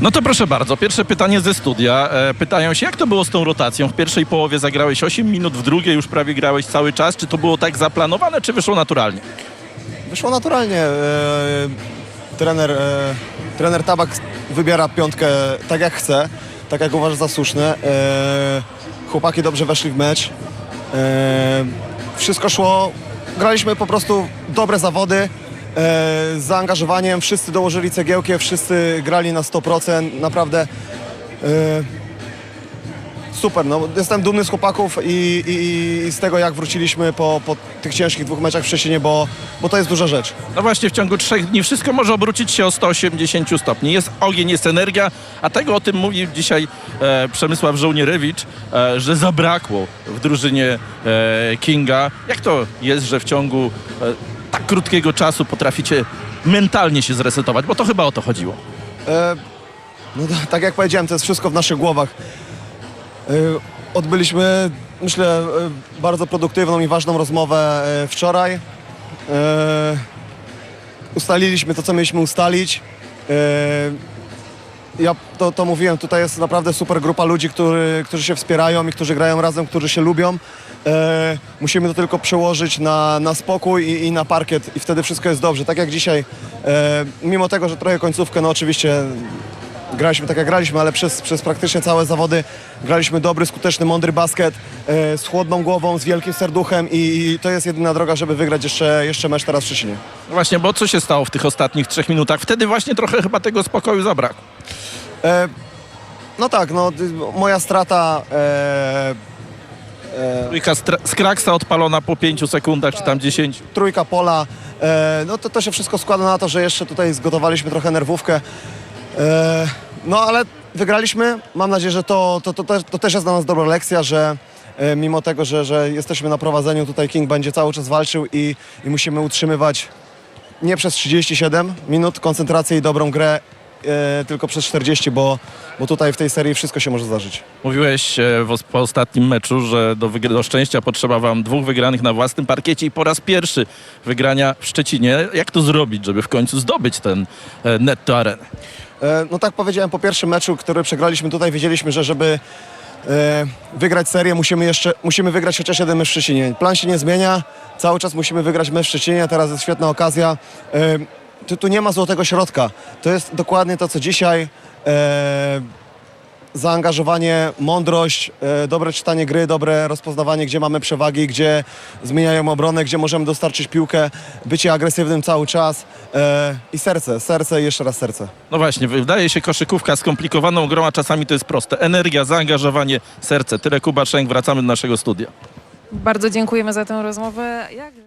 No to proszę bardzo, pierwsze pytanie ze studia. E, pytają się, jak to było z tą rotacją? W pierwszej połowie zagrałeś 8 minut, w drugiej już prawie grałeś cały czas. Czy to było tak zaplanowane, czy wyszło naturalnie? Wyszło naturalnie. E, trener, e, trener Tabak wybiera piątkę tak jak chce, tak jak uważa za słuszne. E, chłopaki dobrze weszli w mecz. E, wszystko szło. Graliśmy po prostu dobre zawody. E, z zaangażowaniem wszyscy dołożyli cegiełkę, wszyscy grali na 100%. Naprawdę e, super. No, jestem dumny z chłopaków i, i, i z tego, jak wróciliśmy po, po tych ciężkich dwóch meczach w Szczecinie, bo, bo to jest duża rzecz. No właśnie, w ciągu trzech dni wszystko może obrócić się o 180 stopni. Jest ogień, jest energia, a tego o tym mówi dzisiaj e, Przemysław Żołnierewicz, e, że zabrakło w drużynie e, Kinga. Jak to jest, że w ciągu e, tak krótkiego czasu potraficie mentalnie się zresetować? Bo to chyba o to chodziło. E, no tak jak powiedziałem, to jest wszystko w naszych głowach. E, odbyliśmy, myślę, e, bardzo produktywną i ważną rozmowę e, wczoraj. E, ustaliliśmy to, co mieliśmy ustalić. E, ja to, to mówiłem, tutaj jest naprawdę super grupa ludzi, który, którzy się wspierają i którzy grają razem, którzy się lubią. E, musimy to tylko przełożyć na, na spokój i, i na parkiet i wtedy wszystko jest dobrze. Tak jak dzisiaj, e, mimo tego, że trochę końcówkę, no oczywiście graliśmy tak jak graliśmy, ale przez, przez praktycznie całe zawody graliśmy dobry, skuteczny, mądry basket e, z chłodną głową, z wielkim serduchem i, i to jest jedyna droga, żeby wygrać jeszcze, jeszcze mecz teraz w Szczecinie. No Właśnie, bo co się stało w tych ostatnich trzech minutach? Wtedy właśnie trochę chyba tego spokoju zabrakło. E, no tak, no moja strata e, Trójka z, kraksa odpalona po 5 sekundach, czy tam 10. trójka pola, e, no to, to się wszystko składa na to, że jeszcze tutaj zgotowaliśmy trochę nerwówkę. E, no ale wygraliśmy. Mam nadzieję, że to, to, to, też- to też jest dla nas dobra lekcja, że e, mimo tego, że, że jesteśmy na prowadzeniu, tutaj King będzie cały czas walczył i, i musimy utrzymywać nie przez 37 minut koncentrację i dobrą grę, e, tylko przez 40, bo, bo tutaj w tej serii wszystko się może zdarzyć. Mówiłeś e, w, os- po ostatnim meczu, że do, wygr- do szczęścia potrzeba wam dwóch wygranych na własnym parkiecie i po raz pierwszy wygrania w Szczecinie. Jak to zrobić, żeby w końcu zdobyć ten e, netto arenę? E, No tak powiedziałem po pierwszym meczu, który przegraliśmy tutaj, wiedzieliśmy, że żeby e, wygrać serię musimy jeszcze, musimy wygrać chociaż jeden mecz w Szczecinie. Plan się nie zmienia, cały czas musimy wygrać mecz w Szczecinie, teraz jest świetna okazja. E, Tu, tu nie ma złotego środka. To jest dokładnie to, co dzisiaj e, zaangażowanie, mądrość, e, dobre czytanie gry, dobre rozpoznawanie, gdzie mamy przewagi, gdzie zmieniają obronę, gdzie możemy dostarczyć piłkę, bycie agresywnym cały czas e, i serce, serce i jeszcze raz serce. No właśnie, wydaje się koszykówka skomplikowaną grą, a czasami to jest proste. Energia, zaangażowanie, serce. Tyle Kuba Szenk, wracamy do naszego studia. Bardzo dziękujemy za tę rozmowę. Jak...